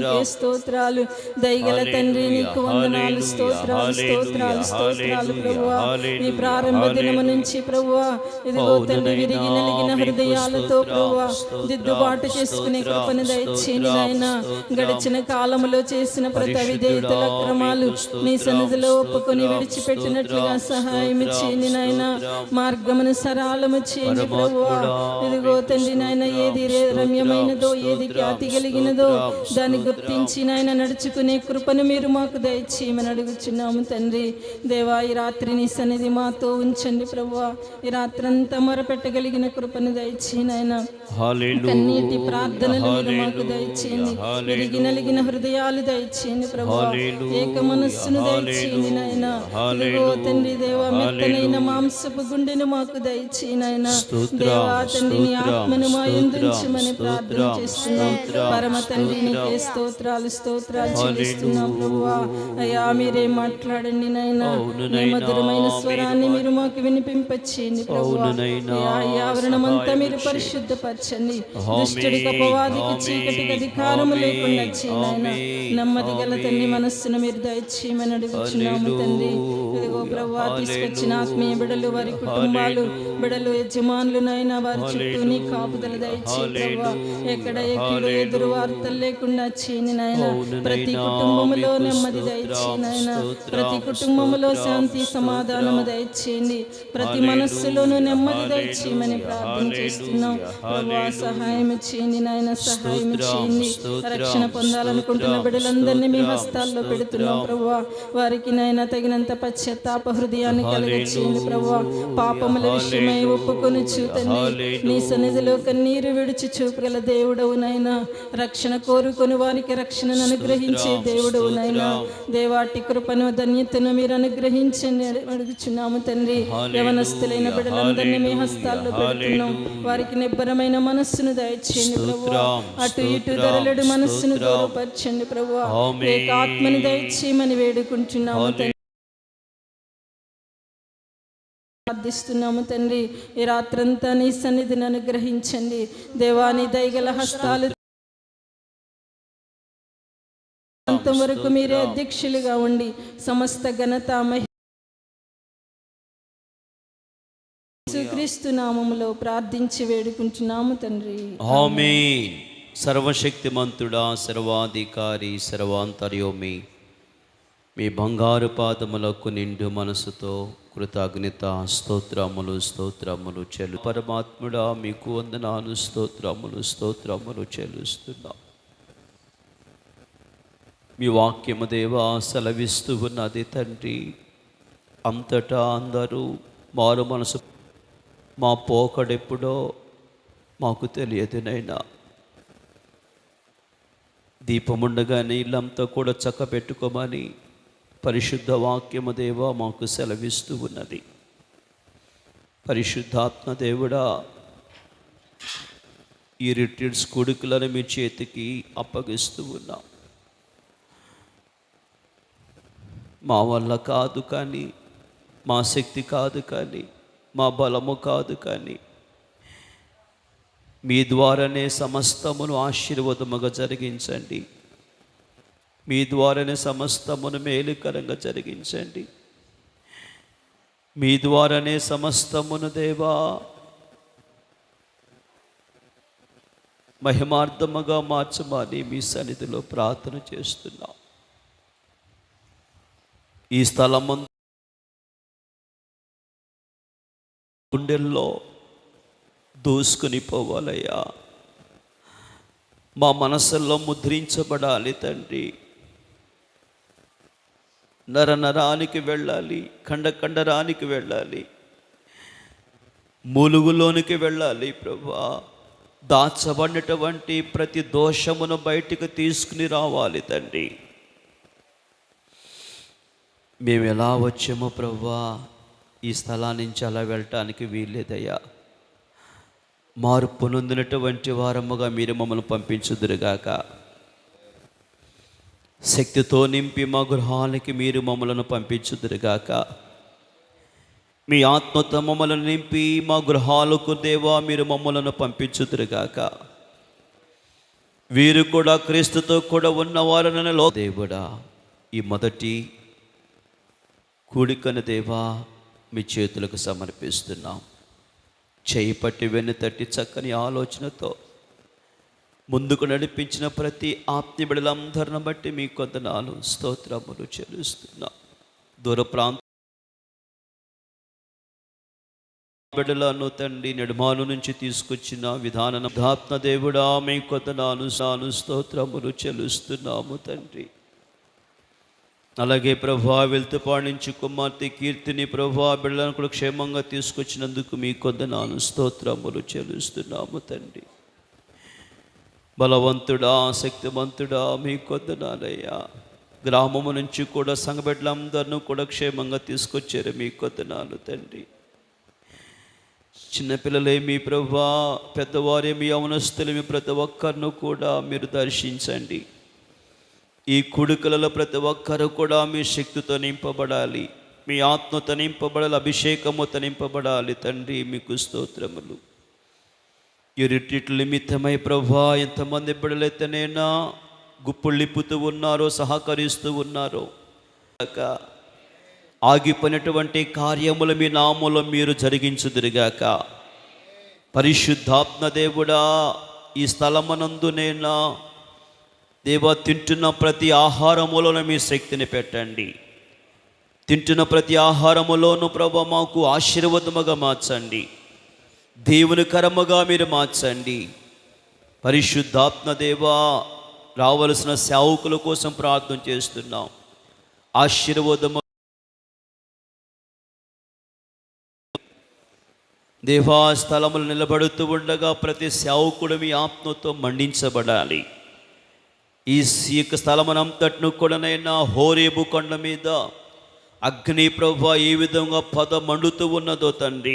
నీకే స్తోత్రాలు. దయగల తండ్రి నీకు వందనాలు స్తోత్రాలు స్తోత్రాలు స్తోత్రాలు ప్రభువా. ఈ ప్రారంభ దినము నుంచి ప్రభువా. ఇదిగో తండ్రి విరిగి నలిగిన హృదయాలతో ప్రభువా. దిద్దుబాటు చేసుకునే కృపను దయచేయండి నాయన గడిచిన కాలములో చేసిన ప్రతి అవిధేయతల క్రమాలు నీ సన్నిధిలో ఒప్పుకొని విడిచిపెట్టినట్లుగా సహాయం చేయండి నాయన మార్గమును సరళము చేయండి ప్రభువా. ఇదిగో తండ్రి నాయన ఏది రమ్యమైనదో ఏది ఖ్యాతి కలిగినదో దాన్ని గుర్తించి నాయన నడుచుకునే కృపను మీరు మాకు దయచేయమని అడుగుచున్నాము తండ్రి. దేవా ఈ రాత్రి నీ సన్నిధి మాతో ఉంచండి ప్రభువా. ఈ రాత్రంతా మొరపెట్టగలిగిన కృపను దయచేయి నాయన కన్నీటి ప్రార్థనలు మీరు మాకు దయచేయండి. విరిగి నలిగిన హృదయాలు దయచేయండి ప్రభు ఏక మనస్సును దయచేయండి నాయన ఇదిగో తండ్రి దేవా మెత్తనైన మాంసపు గుండెను మాకు దయచేయి నాయన దేవా తండ్రి నీ ఆత్మను మా యందుంచమని ప్రార్థన చేస్తున్నాం. పరమ తండ్రి స్తోత్రాలు స్తోత్రాలు చెల్లిస్తున్నాం ప్రభువా. అయ్యా మీరే మాట్లాడండి నాయన. నీ మధురమైన స్వరాన్ని మీరు మాకు ఈ ఆవరణమంతా మీరు పరిశుద్ధపరచండి. దుష్టుడికి అపవాదికి చీకటికి అధికారము లేకుండా చేయనాయన నెమ్మది గల తండ్రి మనస్సును మీరు దయచేయమని అడుగుచున్నాము తండ్రి. ప్రభువా తీసుకొచ్చిన ఆత్మీయ బిడలు వారి కుటుంబాలు బిడలు యజమానులు నాయన వారి చుట్టూ నీ కాపుదల దయచే ఎక్కడ ఎక్కడ ఎదురు వార్తలు లేకుండా చేయని నాయన ప్రతి కుటుంబములో నెమ్మది దయచేయి నాయన ప్రతి కుటుంబములో శాంతి సమాధానము దయచేయండి. ప్రతి మనస్సులోనూ నెమ్మది దయచేయమని ప్రార్థన చేస్తున్నాం. ప్రభువా సహాయం చేయండి నాయన సహాయం చేయండి. రక్షణ పొందాలనుకుంటున్న బిడ్డలందరినీ మీ హస్తాల్లో పెడుతున్నాం ప్రభువా వారికి నాయన తగినంత పశ్చాత్తాప హృదయాన్ని కలిగచేయండి ప్రభువా పాపముల విషయమై ఒప్పుకొని చూతండి నీ సన్నిధిలో కన్నీరు విడిచి చూపగల దేవుడవు నాయన. రక్షణ కోరుకొని వారికి రక్షణను అనుగ్రహించే దేవుడవు నాయన. దేవాటి కృపను ధన్యతను మీరు అనుగ్రహించండి అని అడుగుచున్నాము తండ్రి. యవనస్తులైన బిడ్డలందరినీ మీ హస్తాల్లో పెడుతున్నాం. వారికి నిబ్బరమైన మనస్సును దయచేయండి ప్రభువా అటు ఇటు ధరలుడు మనస్సును గౌరవపరచండి ప్రభువా ఏకాత్మని దయచేయమని వేడుకుంటున్నాము ప్రార్థిస్తున్నాము తండ్రి. ఈ రాత్రంతా నీ సన్నిధిని అనుగ్రహించండి. దేవాని దయగల హస్తాలు అంతవరకు మీరే అధ్యక్షులుగా ఉండి సమస్త ఘనత క్రీస్తు నామములో ప్రార్థించి వేడుకుంటున్నాము తండ్రి. ఆమేన్. సర్వశక్తిమంతుడా సర్వాధికారి సర్వాంతర్యోమి. మీ బంగారు పాదములకు నిండు మనసుతో కృతజ్ఞత స్తోత్రములు స్తోత్రములు చెల్లు పరమాత్ముడా మీకు వందనాలు స్తోత్రములు స్తోత్రములు చెల్లిస్తున్నా మీ వాక్యము దేవా సెలవిస్తూ ఉన్నది తండ్రి. అంతటా అందరూ మారు మనసు. మా పోకడెప్పుడో మాకు తెలియదు నైనా దీపముండగానే ఇల్లంతా కూడా చక్క పెట్టుకోమని పరిశుద్ధ వాక్యము దేవ మాకు సెలవిస్తూ ఉన్నది. పరిశుద్ధాత్మ దేవుడా ఈ రిట్రీట్స్ కొడుకులను మీ చేతికి అప్పగిస్తూ ఉన్నాం. మా వల్ల కాదు కానీ మా శక్తి కాదు కానీ మా బలము కాదు కానీ మీ ద్వారానే సమస్తమును ఆశీర్వాదముగా జరిగించండి. మీ ద్వారానే సమస్తమును మేలుకరంగా జరిగించండి. మీ ద్వారానే సమస్తమును దేవా మహిమార్థముగా మార్చమని మీ సన్నిధిలో ప్రార్థన చేస్తున్నాం. ఈ స్థలం గుండెల్లో దూసుకుని పోవాలయ్యా. మా మనసుల్లో ముద్రించబడాలి తండ్రి. నర నరానికి వెళ్ళాలి కండ ఖండరానికి వెళ్ళాలి ములుగులోనికి వెళ్ళాలి ప్రభా. దాచబడినటువంటి ప్రతి దోషమును బయటికి తీసుకుని రావాలి తండ్రి. మేము ఎలా వచ్చామో ప్రవ్వా ఈ స్థలా నుంచి అలా వెళ్ళటానికి వీల్లేదయ్యా. మార్పు నొందినటువంటి వారముగా మీరు మమ్మల్ని పంపించుదురుగాక. శక్తితో నింపి మా గృహానికి మీరు మమ్మలను పంపించుదురుగాక. మీ ఆత్మతో మమ్మల్ని నింపి మా గృహాలకు దేవా మీరు మమ్మలను పంపించుదురుగాక. వీరు కూడా క్రీస్తుతో కూడా ఉన్నవారనని లో దేవుడా ఈ మొదటి కూడికను దేవా మీ చేతులకు సమర్పిస్తున్నాం. చేయి పట్టి వెన్ను తట్టి చక్కని ఆలోచనతో ముందుకు నడిపించిన ప్రతి ఆప్తి బిడలందరిని బట్టి మీ కొందనాలు స్తోత్రములు చెల్లిస్తున్నా. దూర ప్రాంత బిడ్డలను తండ్రి నెడుమాను నుంచి తీసుకొచ్చిన విధానం ఆత్మ దేవుడా మీ కొందనాలు సాను స్తోత్రములు చెల్లిస్తున్నాము తండ్రి. అలాగే ప్రభా వెళ్తుపాణించి కుమార్తె కీర్తిని ప్రభా బిడ్డలను కూడా క్షేమంగా తీసుకొచ్చినందుకు మీ కొందనాలు స్తోత్రములు చెల్లిస్తున్నాము తండ్రి. బలవంతుడా శక్తివంతుడా మీ కొద్దనాలయ్యా. గ్రామము నుంచి కూడా సంఘబిడ్డలందరినూ కూడా క్షేమంగా తీసుకొచ్చారు మీ కొద్దనాలు తండ్రి. చిన్నపిల్లలే మీ ప్రభా పెద్దవారే మీ అవనస్తులు మీ ప్రతి ఒక్కరిను కూడా మీరు దర్శించండి. ఈ కుడుకలలో ప్రతి ఒక్కరు కూడా మీ శక్తితో నింపబడాలి. మీ ఆత్మతో నింపబడాలి అభిషేకముతో నింపబడాలి తండ్రి మీకు స్తోత్రములు. ఈ రిట్రీట్ నిమిత్తమై ప్రభా ఎంతమంది బిడ్డలైతేనేనా గుప్పుళ్ళిప్పుతూ ఉన్నారో సహకరిస్తూ ఉన్నారో ఆగిపోయినటువంటి కార్యములు మీ నామూలం మీరు జరిగించుదురుగాక. పరిశుద్ధాత్మ దేవుడా ఈ స్థలమనందునేనా దేవా తింటున్న ప్రతి ఆహారములోనూ మీ శక్తిని పెట్టండి. తింటున్న ప్రతి ఆహారములోనూ ప్రభా మాకు ఆశీర్వాదముగా మార్చండి. దేవుని కరముగా మీరు మార్చండి. పరిశుద్ధాత్మ దేవా రావలసిన సేవకుల కోసం ప్రార్థన చేస్తున్నాం. ఆశీర్వాదము. దేవా స్థలములు నిలబడుతూ ఉండగా ప్రతి సేవకుడు మీ ఆత్మతో మండించబడాలి ఈ యొక్క స్థలమునంతటిను కూడానైనా హోరేబు కొండ మీద అగ్ని ప్రభ ఏ విధంగా పద మండుతూ ఉన్నదో తండ్రి.